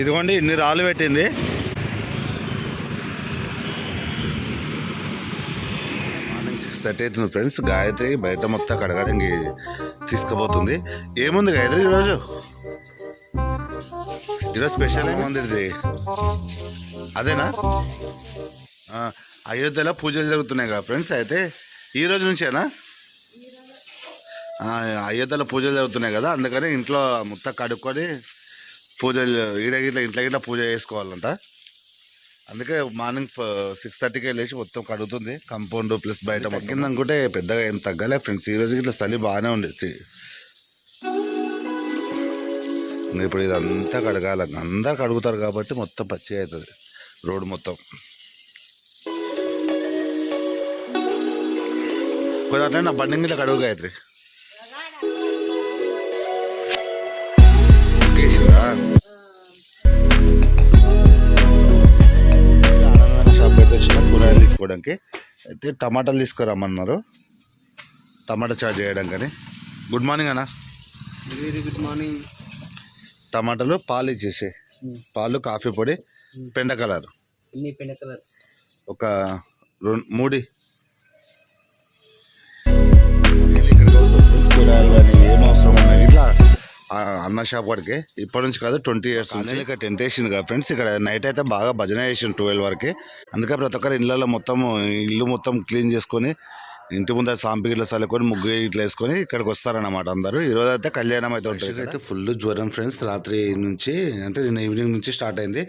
ఇదిగోండి ఇన్ని రాళ్ళు పెట్టింది. మార్నింగ్ సిక్స్ థర్టీ అవుతుంది ఫ్రెండ్స్. గాయత్రి బయట మొత్తం కడగడానికి తీసుకుపోతుంది. ఏముంది గాయత్రి ఈరోజు? ఈరోజు స్పెషల్ ఏముంది ఇది? అదేనా? అయోధ్యలో పూజలు జరుగుతున్నాయి కదా ఫ్రెండ్స్. అయితే ఈ రోజు నుంచేనా? అయోధ్యలో పూజలు జరుగుతున్నాయి కదా అందుకని ఇంట్లో మొత్తం కడుక్కొని పూజలు ఈడ గిట్ల ఇంట్లో గిట్ల పూజ చేసుకోవాలంట. అందుకే మార్నింగ్ సిక్స్ థర్టీకి వెళ్ళేసి మొత్తం కడుగుతుంది. కంపౌండ్ ప్లస్ బయట తగ్గింది అనుకుంటే పెద్దగా ఏం తగ్గలే ఫ్రెండ్స్. ఈ రోజు గిట్ల చలి బాగానే ఉండేది ఇప్పుడు ఇదంతా కడగాల. అందరు కడుగుతారు కాబట్టి మొత్తం పచ్చి అవుతుంది. రోడ్డు మొత్తం. కొంచెం అట్లా నా బండి గిట్ల కడుగు గాయత్రి. షాప్ అయితే వచ్చిన కూరగాయలు తీసుకోవడానికి. అయితే టమాటాలు తీసుకురమ్మన్నారు టమాటా చార్జ్ చేయడం కానీ. గుడ్ మార్నింగ్ అన్న. వెరీ గుడ్ మార్నింగ్ టమాటాలు పాలు ఇచ్చేసి పాలు కాఫీ పొడి పెండ కలర్. పెండ కలర్స్. ఒక రెండు మూడి. ఇక్కడికి వస్తాం ఫ్రెండ్స్ కూరగాయలు కానీ ఏం అన్న షాప్ వాడికి ఇప్పటి నుంచి కాదు ట్వంటీ ఇయర్స్ నుంచి. ఇక్కడ టెంట్ వేసింది కదా ఫ్రెండ్స్. ఇక్కడ నైట్ అయితే బాగా భజన చేసింది ట్వెల్వ్ వరకు. అందుకే ప్రతి ఒక్కరు ఇళ్ళలో మొత్తం ఇల్లు మొత్తం క్లీన్ చేసుకొని ఇంటి ముందర సాంపి ఇట్లా చల్లుకొని ముగ్గు ఇట్లా వేసుకొని ఇక్కడికి వస్తారన్నమాట అందరూ. ఈ రోజు అయితే కళ్యాణం అయితే ఉంటుంది అయితే ఫుల్ జ్వరం ఫ్రెండ్స్. రాత్రి నుంచి అంటే నిన్న ఈవినింగ్ నుంచి స్టార్ట్ అయింది.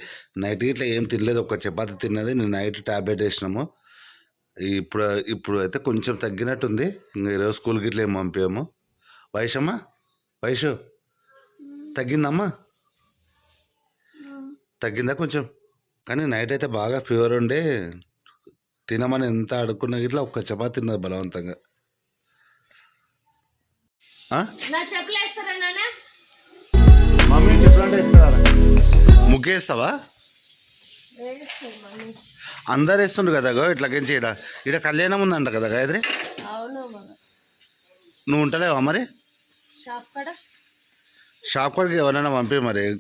నైట్ ఇట్లా ఏం తినలేదు ఒక చపాతి తిన్నది. నేను నైట్ ట్యాబ్లెట్ వేసినాము. ఇప్పుడు ఇప్పుడు అయితే కొంచెం తగ్గినట్టుంది. ఇంకా ఈరోజు స్కూల్కి ఇట్లా ఏం పంపాము. వయసమ్మా? వయసు? తగ్గిందమ్మా? తగ్గిందా కొంచెం? కానీ నైట్ అయితే బాగా ఫీవర్ ఉండే. తినమని ఎంత అడుక్కున్నా ఇట్లా ఒక్క చపాతి తిన్నది బలవంతంగా. ఆ? నా చెప్పులు వేస్తారా నాన్న? మమ్మీ చెప్పండి ముగ్గేస్తావా? అందరు వేస్తుండ్రు కదా గో ఇట్లాగేంచి ఇక్కడ ఇక్కడ కళ్యాణం ఉందంట కదా గాయత్రి? అవును మగ నువ్వు ఉంటలేవా మరి? షాప్ కాడ షాప్ కాడికి ఎవరైనా పంపి మరి.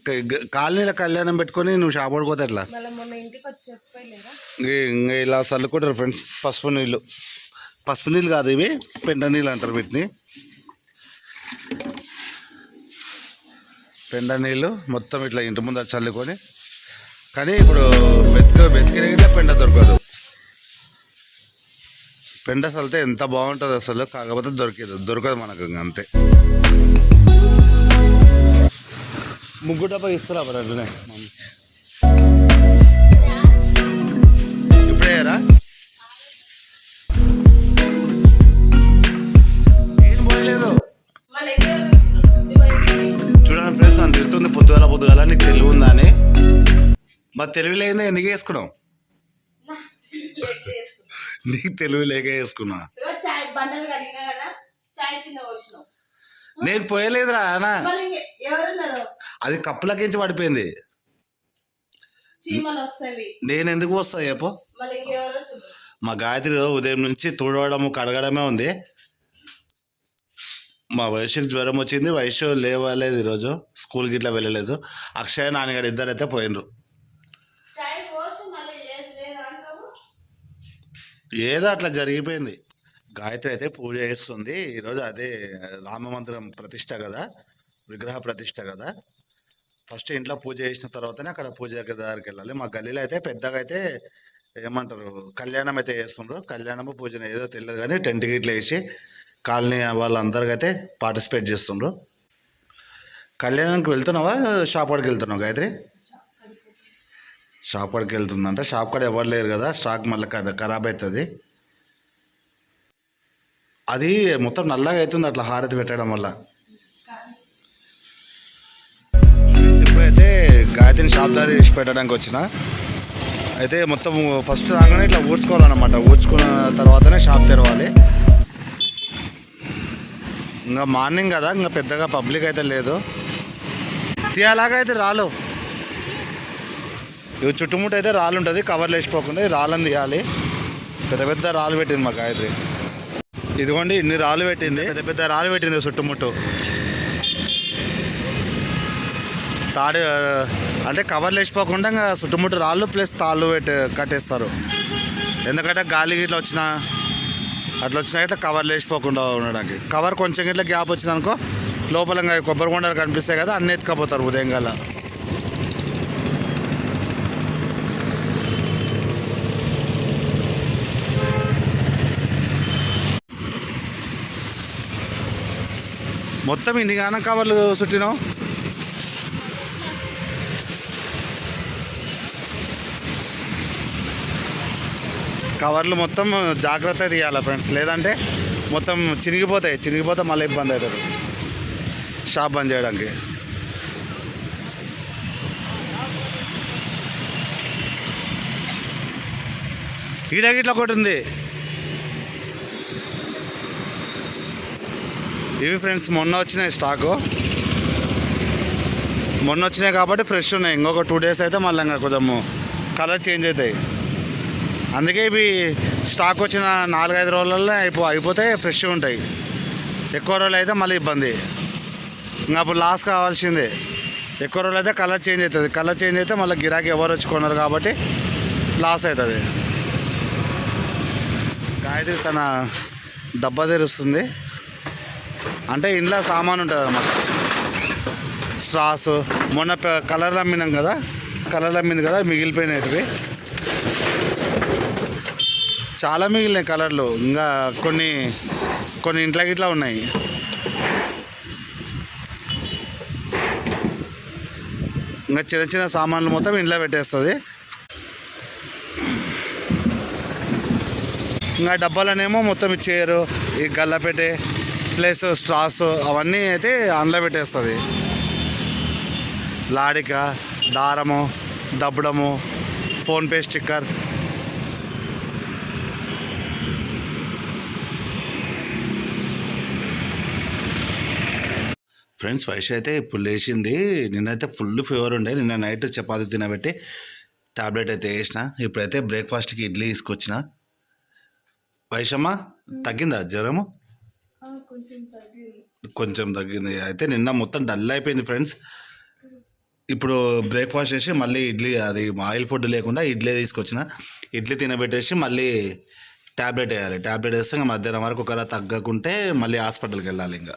కాలనీలో కళ్యాణం పెట్టుకొని నువ్వు షాప్ పడిపోతే ఎట్లా? ఇంక- ఇంక ఇలా చల్లుకుంటారు ఫ్రెండ్స్. పసుపు నీళ్ళు. పసుపు నీళ్ళు కాదు ఇవి. పెండ నీళ్ళు అంటారు వీటిని. పెండ నీళ్ళు మొత్తం ఇట్లా ఇంటి ముందర చల్లుకొని. కానీ ఇప్పుడు వెతిక వెతికిన పెండ దొరకదు. పెండ చల్లితే ఎంత బాగుంటుంది అసలు. కాకపోతే దొరికేది. దొరకదు మనకు ఇంక అంతే. ముగ్గు డబ్బా తీసుకురా మరి అట్లనే. మమ్మీ. ఇప్పుడే రా ఏం పోయలేదు? చూడండి ఫ్రెండ్స్ నన్ను తిరుగుతుంది పొద్దుగాల పొద్దుగాల నీకు తెలివి ఉందా అని. మరి తెలివి లేదే ఎందుకు వేసుకున్నావు నీకు తెలివి లేక వేసుకున్నా చాయ్ బండలు కడిగినా కదా చాయ్ కింద పోసినావు నేను పోయలేదురా అనా ఎవరున్నారు? అది కప్పులకించి పడిపోయింది. నేను ఎందుకు వస్తా చెప్పు? మా గాయత్రి ఉదయం నుంచి తుడవడము కడగడమే ఉంది. మా వయసుకి జ్వరం వచ్చింది. వయసు లేవలేదు ఈరోజు స్కూల్కి ఇట్లా వెళ్ళలేదు. అక్షయ్ నాన్నగారు ఇద్దరు అయితే పోయినరు ఏదో అట్లా జరిగిపోయింది. గాయత్రి అయితే పూజ చేస్తుంది. ఈరోజు అదే రామ మందిరం ప్రతిష్ట కదా విగ్రహ ప్రతిష్ట కదా. ఫస్ట్ ఇంట్లో పూజ చేసిన తర్వాతనే అక్కడ పూజ దగ్గరికి వెళ్ళాలి. మా గల్లీలో అయితే పెద్దగా అయితే ఏమంటారు కళ్యాణం అయితే చేస్తుండ్రు. కళ్యాణము పూజన ఏదో తెలియదు కానీ టెంట్ గిట్లు వేసి కాలనీ వాళ్ళందరికీ అయితే పార్టిసిపేట్ చేస్తుండ్రు. కళ్యాణానికి వెళ్తున్నావా? షాప్ కాడికి వెళ్తున్నావు గాయత్రి? షాప్ కాడికి వెళ్తుందంటే. షాప్ కాడ ఎవరు లేరు కదా? స్టాక్ మళ్ళీ ఖరాబ్ అవుతుంది అది మొత్తం నల్లగా అవుతుంది అట్లా హారతి పెట్టడం వల్ల. అయితే గాయత్రిని షాప్ దారి వేసి పెట్టడానికి వచ్చిన. అయితే మొత్తం ఫస్ట్ రాగానే ఇట్లా ఊడ్చుకోవాలన్నమాట. ఊడ్చుకున్న తర్వాతనే షాప్ తెరవాలి. ఇంకా మార్నింగ్ కదా ఇంకా పెద్దగా పబ్లిక్ అయితే లేదు. తీయాలాగా అయితే రాలు. ఇవి చుట్టుముట్టు అయితే రాళ్ళు ఉంటుంది కవర్లు వేసిపోకుండా రాళ్ళని తీయాలి. పెద్ద పెద్ద రాళ్ళు పెట్టింది మా గాయత్రి. ఇదిగోండి ఇన్ని రాళ్ళు పెట్టింది. పెద్ద పెద్ద రాళ్ళు పెట్టింది చుట్టుముట్టు. తాడు అంటే కవర్లు వేసిపోకుండా ఇంకా చుట్టుముట్టు రాళ్ళు ప్లస్ తాళ్ళు పెట్టి కట్టేస్తారు. ఎందుకంటే గాలి గిట్ల వచ్చినా అట్లా వచ్చినా ఇట్లా కవర్లు వేసిపోకుండా ఉండడానికి. కవర్ కొంచెం ఇట్లా గ్యాప్ వచ్చింది అనుకో లోపల ఇంకా కొబ్బరి కొండలు కనిపిస్తాయి కదా అన్ని ఎత్తుకపోతారు ఉదయం గల మొత్తం ఇన్ని గానం కవర్లు చుట్టినావు? కవర్లు మొత్తం జాగ్రత్త తీయాలి ఫ్రెండ్స్. లేదంటే మొత్తం చినిగిపోతాయి. చినిగిపోతే మళ్ళీ ఇబ్బంది అవుతుంది. షాప్ బంద్ చేయడానికి. ఈడ గిట్ల ఒకటి ఉంది. ఇవి ఫ్రెండ్స్ మొన్న వచ్చినాయి స్టాకు. మొన్న వచ్చినాయి కాబట్టి ఫ్రెష్ ఉన్నాయి. ఇంకొక టూ డేస్ అయితే మళ్ళీ ఇంకా కొంచెము కలర్ చేంజ్ అవుతాయి. అందుకే ఇవి స్టాక్ వచ్చిన నాలుగైదు రోజులలో అయిపో అయిపోతే ఫ్రెష్గా ఉంటాయి. ఎక్కువ రోజులు అయితే మళ్ళీ ఇబ్బంది. ఇంకా అప్పుడు లాస్ కావాల్సిందే. ఎక్కువ రోజులు అయితే కలర్ చేంజ్ అవుతుంది. కలర్ చేంజ్ అయితే మళ్ళీ గిరాకీ ఎవరు వచ్చి కొనరు కాబట్టి లాస్ అవుతుంది. గాయత్రి తన డబ్బా తెరుస్తుంది. అంటే ఇంట్లో సామాన్ ఉంటుంది అన్నమాట. స్ట్రాస్. మొన్న కలర్లు అమ్మినాం కదా. కలర్లు అమ్మింది కదా మిగిలిపోయినవి. చాలా మిగిలినాయి కలర్లు. ఇంకా కొన్ని కొన్ని ఇంట్లోకి ఇట్లా ఉన్నాయి. ఇంకా చిన్న చిన్న సామాన్లు మొత్తం ఇంట్లో పెట్టేస్తుంది. ఇంకా డబ్బాలనేమో మొత్తం ఇచ్చేయరు ఈ గల్లపెట్టే ప్లస్ స్ట్రాస్ అవన్నీ అయితే అందులో పెట్టేస్తుంది. లాడిక దారము దబ్బడము ఫోన్పే స్టిక్కర్ ఫ్రెండ్స్ వయసు అయితే ఇప్పుడు లేచింది. నిన్నైతే ఫుల్ ఫీవర్ ఉండే. నిన్న నైట్ చపాతి తినబెట్టి టాబ్లెట్ అయితే వేసిన. ఇప్పుడైతే బ్రేక్ఫాస్ట్కి ఇడ్లీ తీసుకొచ్చిన. వైషమ్మ తగ్గిందా జ్వరము? కొంచెం తగ్గింది. అయితే నిన్న మొత్తం డల్ అయిపోయింది ఫ్రెండ్స్. ఇప్పుడు బ్రేక్ఫాస్ట్ చేసి మళ్ళీ ఇడ్లీ అది ఆయిల్ ఫుడ్ లేకుండా ఇడ్లీ తీసుకొచ్చిన. ఇడ్లీ తినబెట్టేసి మళ్ళీ ట్యాబ్లెట్ వేయాలి. ట్యాబ్లెట్ వేస్తే ఇంకా మధ్యాహ్నం వరకు ఒకవేళ తగ్గకుంటే మళ్ళీ హాస్పిటల్కి వెళ్ళాలి ఇంకా.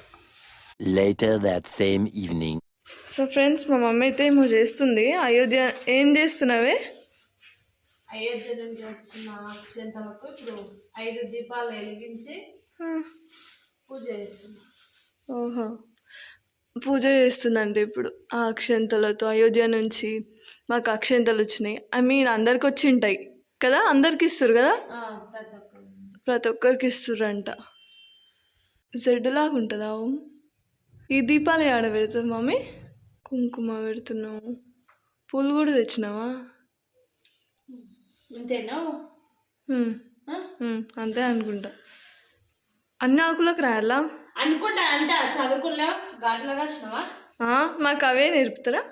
Later that same evening. So friends మా మమ్మీ అయితే ఏమో చేస్తుంది. అయోధ్య ఏం చేస్తున్నావే? అయోధ్య నుండి వచ్చిన అక్షంతలకు ఇప్పుడు ఐదు దీపాలు వెలిగించి పూజ చేస్తున్నాం. ఓహో. పూజ చేస్తుందండి ఇప్పుడు ఆ అక్షంతలతో. అయోధ్య నుంచి మాకు అక్షంతలు వచ్చినాయి. ఐ మీన్ అందరికి వచ్చి ఉంటాయి కదా? అందరికి ఇస్తారు కదా? ప్రతి ఒక్కరు. ప్రతి ఒక్కరికి ఇస్తుర్రంట జెడ్ లాగా ఉంటుందా ఓం? ఈ దీపాలు ఆడ పెడుతుంది మమ్మీ. కుంకుమ పెడుతున్నావు. పూలు కూడా తెచ్చినావా? అంతే అనుకుంటా. అన్ని ఆకులకు రాయాలా? అనుకుంటా అంటే చదువుకున్నా మాకు అవే నేర్పుతారా?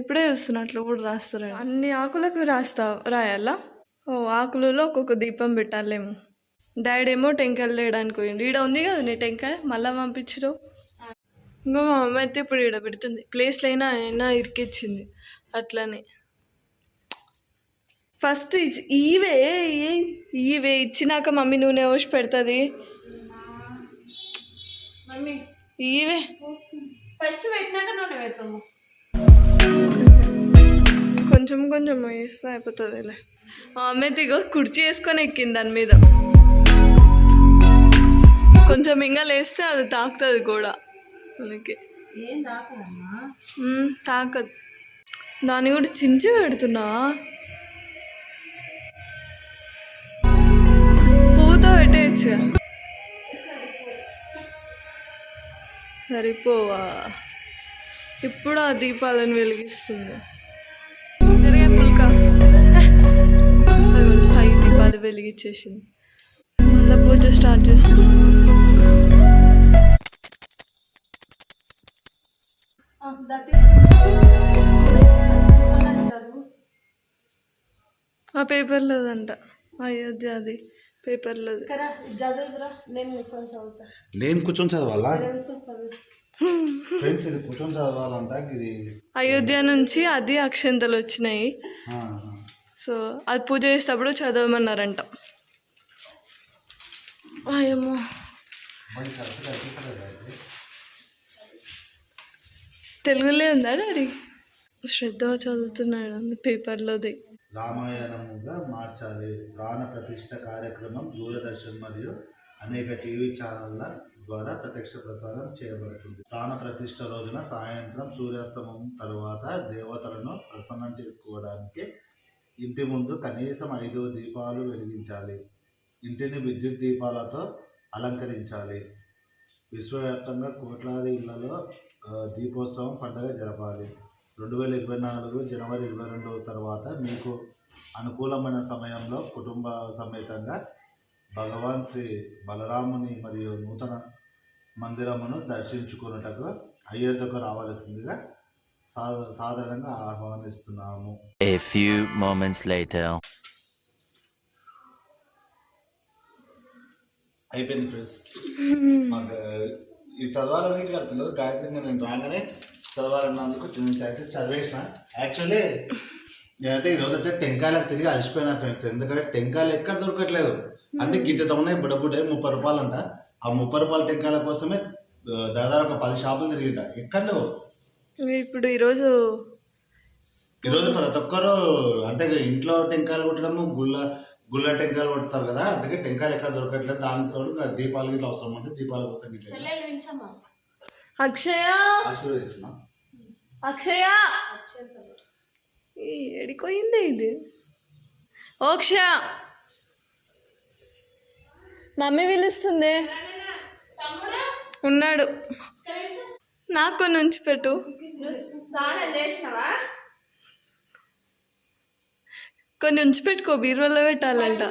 ఇప్పుడే చూస్తున్నా అట్లా కూడా రాస్తారా అన్ని ఆకులకు రాస్తా రాయాలా? ఓ ఆకులలో ఒక్కొక్క దీపం పెట్టాలేమో. డాడీ ఏమో టెంకాయలు లేయడానికి పోయిండు. ఈడ ఉంది కదా నీ టెంకాయ? మళ్ళీ పంపించరు. ఇంకా మా అమ్మ అయితే ఇప్పుడు ఈడ పెడుతుంది. ప్లేస్లో అయినా అయినా ఇరికిచ్చింది. అట్లనే. ఫస్ట్ ఈవే ఈవే ఇచ్చినాక మమ్మీ నూనె పోసి పెడుతుంది. ఈవే. ఫస్ట్ పెట్టినాక నూనె పెడతాము. కొంచెం కొంచెం వేస్తే అయిపోతుందిలే. ఆమె దిగో కుర్చీ వేసుకొని ఎక్కింది దాని మీద. కొంచెం ఇంకా లేస్తే అది తాకుతుంది కూడా. మ్మ్, తాకదు. దాన్ని కూడా చించి పెడుతున్నావా పువ్వుతో పెట్టేయచ్చు. సరిపోవా. ఇప్పుడు ఆ దీపాలను వెలిగిస్తుంది. జరిగే పుల్క. ఫైవ్ దీపాలు వెలిగించేసింది మళ్ళీ పూజ స్టార్ట్ చేస్తుంది. ఆ పేపర్లోదంట. అయోధ్య అది పేపర్లోది. కదా చదువుతురా నేను కూర్చొని చదవాలా? కూర్చొని చదువు. ఫ్రెండ్స్ ఇది కుటుంబ చదవాలంట ఇది అయోధ్య నుంచి అది అక్షంతలు వచ్చినాయి. ఆ, సో అది పూజ చేసేటప్పుడు చదవమన్నారంట. అయ్యమ్మో మరి కరెక్ట్గా అయిపోతలేదు అయితే. తెలుగులో ఉందా డాడీ? శ్రద్ధ చదువుతున్నాడు పేపర్లోది. రామాయణముగా మార్చాలి. ప్రాణ ప్రతిష్ట కార్యక్రమం దూరదర్శన్ మరియు అనేక టీవీ ఛానళ్ళ ద్వారా ప్రత్యక్ష ప్రసారం చేయబడుతుంది. ప్రాణ ప్రతిష్ట రోజున సాయంత్రం సూర్యాస్తమం తరువాత దేవతలను ప్రసన్నం చేసుకోవడానికి ఇంటి ముందు కనీసం ఐదు దీపాలు వెలిగించాలి. ఇంటిని విద్యుత్ దీపాలతో అలంకరించాలి. విశ్వవ్యాప్తంగా కోట్లాది ఇళ్ళలో దీపోత్సవం పండుగ జరపాలి. రెండు వేల ఇరవై నాలుగు జనవరి ఇరవై రెండు తర్వాత మీకు అనుకూలమైన సమయంలో కుటుంబ సమేతంగా భగవాన్ శ్రీ బలరాముని మరియు నూతన మందిరమును దర్శించుకున్నటకు అయోధ్యకు రావాల్సిందిగా సా సాధారణంగా ఆహ్వానిస్తున్నాము. A few moments later. అయిపోయింది ఫ్రెండ్స్. మాకు ఈ చదవాలని పిల్లలు గాయత్రి నేను రాగానే చదవాలన్నందుకు నేను చదివి చదివేసిన. యాక్చువల్లీ నేనైతే ఈరోజు అయితే టెంకాయలకు తిరిగి అలసిపోయినా ఫ్రెండ్స్ ఎందుకంటే టెంకాయలు ఎక్కడ దొరకట్లేదు. అంటే గింత ఉన్నాయి బుడబుడ్డ ముప్పై రూపాయలు అంట ఆ ముప్పై రూపాయల టెంకాయల కోసమే దాదాపు ఒక పది షాపులు తిరిగిట. ఎక్కడ లేవు. ఇప్పుడు ఈరోజు ఈరోజు ప్రతి ఒక్కరు అంటే ఇంట్లో టెంకాయలు కొట్టడము గుళ్ళ గుళ్ళ టెంకాయలు కొడతారు కదా అందుకే టెంకాయలు ఎక్కడ దొరకట్లేదు. దానితో ఇంకా దీపాలు ఇట్లా అవసరం ఉంటే దీపాల కోసం అక్షయ! అక్షయ! ఈ ఎడిపోయింది ఇది. ఓ అక్షయ! మమ్మీ పిలుస్తుంది. తమ్ముడు? ఉన్నాడు. నాకు కొన్ని ఉంచి పెట్టు. నువ్వు స్నానం చేసినావా? కొన్ని ఉంచి పెట్టుకో బీరువాలో పెట్టాలంట.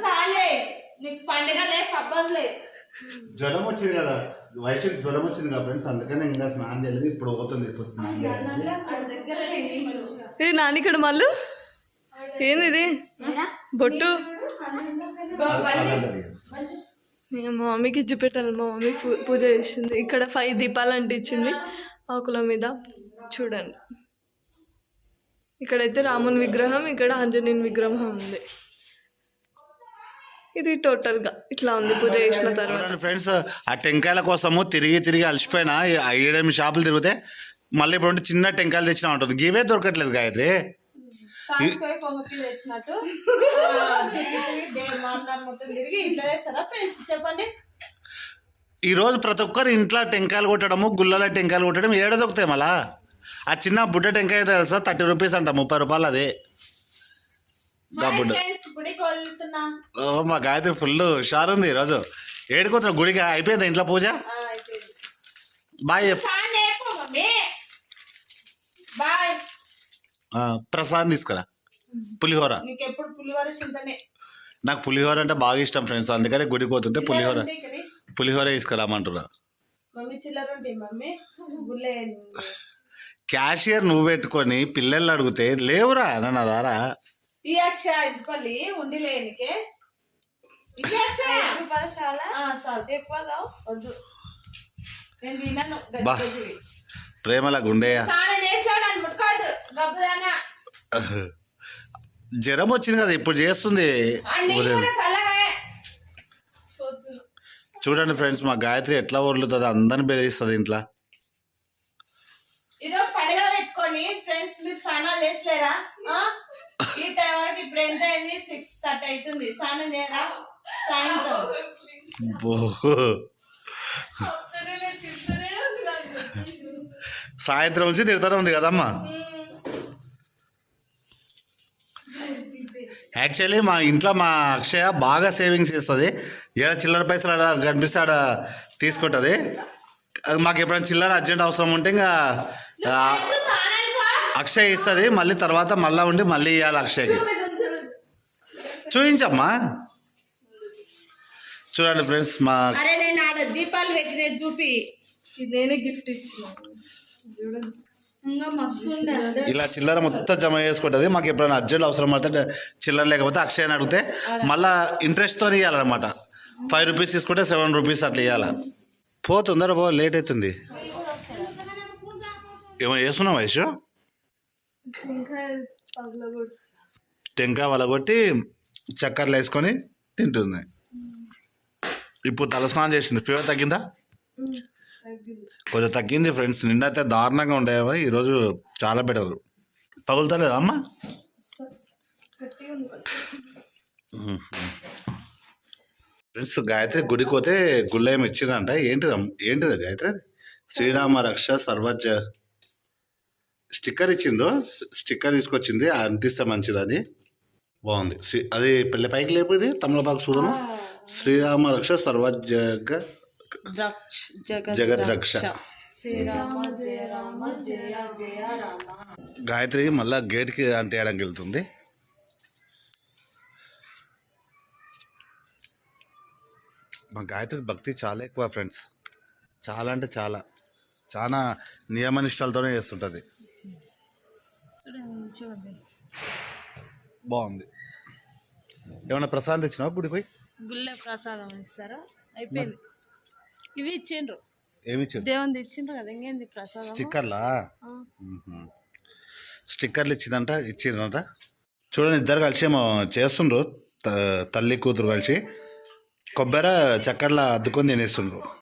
జ్వరం వచ్చింది కదా. వయసుకి జ్వరం వచ్చింది కదా ఫ్రెండ్స్ అందుకనే ఇంకా స్నానం చేయలేదు ఇప్పుడు పోతుంది నాని ఇక్కడ మళ్ళు ఏంది ఇది బొట్టు. నేను? మా మమ్మీకి ఇచ్చి పెట్టాలి మా మమ్మీ పూజ చేసింది. ఇక్కడ ఫైవ్ దీపాలు అంటించింది ఆకుల మీద. చూడండి. ఇక్కడైతే రాముని విగ్రహం ఇక్కడ ఆంజనేయుని విగ్రహం ఉంది. ఇది టోటల్గా ఇట్లా ఉంది పూజ చేసిన తర్వాత. ఫ్రెండ్స్ ఆ టెంకాయల కోసము తిరిగి తిరిగి అలసిపోయినా ఈ ఏడెనిమిది షాపులు తిరిగితే మళ్ళీ ఇప్పుడు ఉంటే చిన్న టెంకాయలు తెచ్చినా ఉంటుంది. గివే దొరకట్లేదు గాయత్రి. చెప్పండి. ఈ రోజు ప్రతి ఒక్కరు ఇంట్లో టెంకాయలు కొట్టడము గుళ్ళల టెంకాయలు కొట్టడం ఏడ దొరుకుతాయి మళ్ళా? ఆ చిన్న బుడ్డ టెంకాయ తెలుసా? థర్టీ రూపీస్ అంట ముప్పై రూపాయలు అదే. బుడ్డ. మా గాయత్రి ఫుల్ షార్ ఉంది ఈరోజు. ఏడుకోతున్నా గుడికి అయిపోయింది ఇంట్లో పూజ? బాయ్ ప్రసాదం తీసుకురా. పులిహోర. నీకు పులిహోర అంటే బాగా ఇష్టం ఫ్రెండ్స్ అందుకనే గుడికి పోతుంటే పులిహోర. పులిహోర తీసుకురామంటున్నా. మమ్మీ చిల్లర ఉంటాయి మమ్మీ. గుళ్ళే క్యాషియర్ నువ్వు పెట్టుకొని పిల్లల్ని అడిగితే లేవురా నా దారా ఈ అక్ష ఇది పల్లి ఉండి లేనికే ఇది అక్ష. ఆ, చాలు. ఎక్కువ వద్దు. నేను తినను బా. గజ్జి ప్రేమల ముట్టుకోదు గబ్బదానా. జ్వరం వచ్చింది కదా ఇప్పుడు చేస్తుంది. చూడండి ఫ్రెండ్స్ మా గాయత్రి ఎట్లా వదులుతుంది అందరిని బెదిరిస్తుంది ఇంట్లో. పెట్టుకొని ఫ్రెండ్స్ మీరు స్నానాలు చేసలేరా ఈ టైం వరకు ఇప్పుడు ఎంత అయింది? సిక్స్ థర్టీ అవుతుంది. స్నానం చేయరా సాయంత్రం. సాయంత్రం నుంచి తిడతానే ఉంది కదమ్మా. యాక్చువల్లీ మా ఇంట్లో మా అక్షయ బాగా సేవింగ్స్ చేస్తుంది. ఏడ చిల్లర పైసలు ఆడ కనిపిస్తే ఆడ తీసుకుంటుంది. మాకు ఎప్పుడైనా చిల్లర అర్జెంట్ అవసరం ఉంటే ఇంకా అక్షయ్ ఇస్తుంది మళ్ళీ తర్వాత మళ్ళీ ఉండి మళ్ళీ ఇవ్వాలి అక్షయ్కి చూపించమ్మా చూడండి ఫ్రెండ్స్ మా అరే నేను ఆడ దీపాలు పెట్టినది చూపి. నేనే గిఫ్ట్ ఇచ్చిన. చూడండి. ఇంకా మస్తు ఉండే ఇలా చిల్లర మొత్తం జమ చేసుకుంటుంది. మాకు ఎప్పుడైనా అర్జెంట్ అవసరం పడితే చిల్లర లేకపోతే అక్షయని అడిగితే మళ్ళీ ఇంట్రెస్ట్తో ఇవ్వాలన్నమాట ఫైవ్ రూపీస్ తీసుకుంటే సెవెన్ రూపీస్ అట్లా ఇవ్వాలి పో తొందర పో లేట్ అవుతుంది. ఏమో చేస్తున్నావు వయసు టెంకాయ వలగొట్టి చక్కెరలు వేసుకొని తింటుంది. ఇప్పుడు తలస్నానం చేసింది. ఫీవర్ తగ్గిందా? కొంచెం తగ్గింది ఫ్రెండ్స్. నిన్న అయితే దారుణంగా ఉండేవి ఈరోజు చాలా బెటర్ పగులుతలేదా అమ్మా? ఫ్రెండ్స్ గాయత్రి గుడికి పోతే గుళ్ళ ఏమి ఇచ్చిందంట ఏంటిది? ఏంటిది గాయత్రి? శ్రీరామ రక్ష సర్వజ స్టిక్కర్ ఇచ్చిందో? స్టిక్కర్ తీసుకొచ్చింది. అంటిస్తే మంచిది అది బాగుంది. శ్రీ- అది పెళ్ళి పైకి లేకపోతే తమలపాకు చూడము శ్రీరామ రక్ష సర్వజగ ద్రాక్ష జగత్ జగత్ రక్ష. శ్రీరామ జయ రామ జయ జయ రామ. గాయత్రి మళ్ళా గేట్కి అంటేయడానికి వెళ్తుంది? మా గాయత్రి భక్తి చాలా ఎక్కువ ఫ్రెండ్స్. చాలా అంటే చాలా. చాలా నియమనిష్టాలతోనే చేస్తుంటుంది. బాగుంది. ఏమైనా ప్రసాదం తెచ్చినావా గుడికి పోయి? గుళ్ళె ప్రసాదం ఇస్తారా? అయిపోయింది. ఇవి ఇచ్చిండ్రు. ఏమి ఇచ్చారు దేవుని ఇచ్చిండ్రు కదా ఇంకేంది ప్రసాదం స్టిక్కర్లా. స్టిక్కర్లు ఇచ్చిందంట ఇచ్చిందంట చూడండి ఇద్దరు కలిసి ఏమో చేస్తుండ్రు. తల్లి కూతురు కలిసి కొబ్బరి చక్కెరలా అద్దుకొని తినేస్తుండ్రు.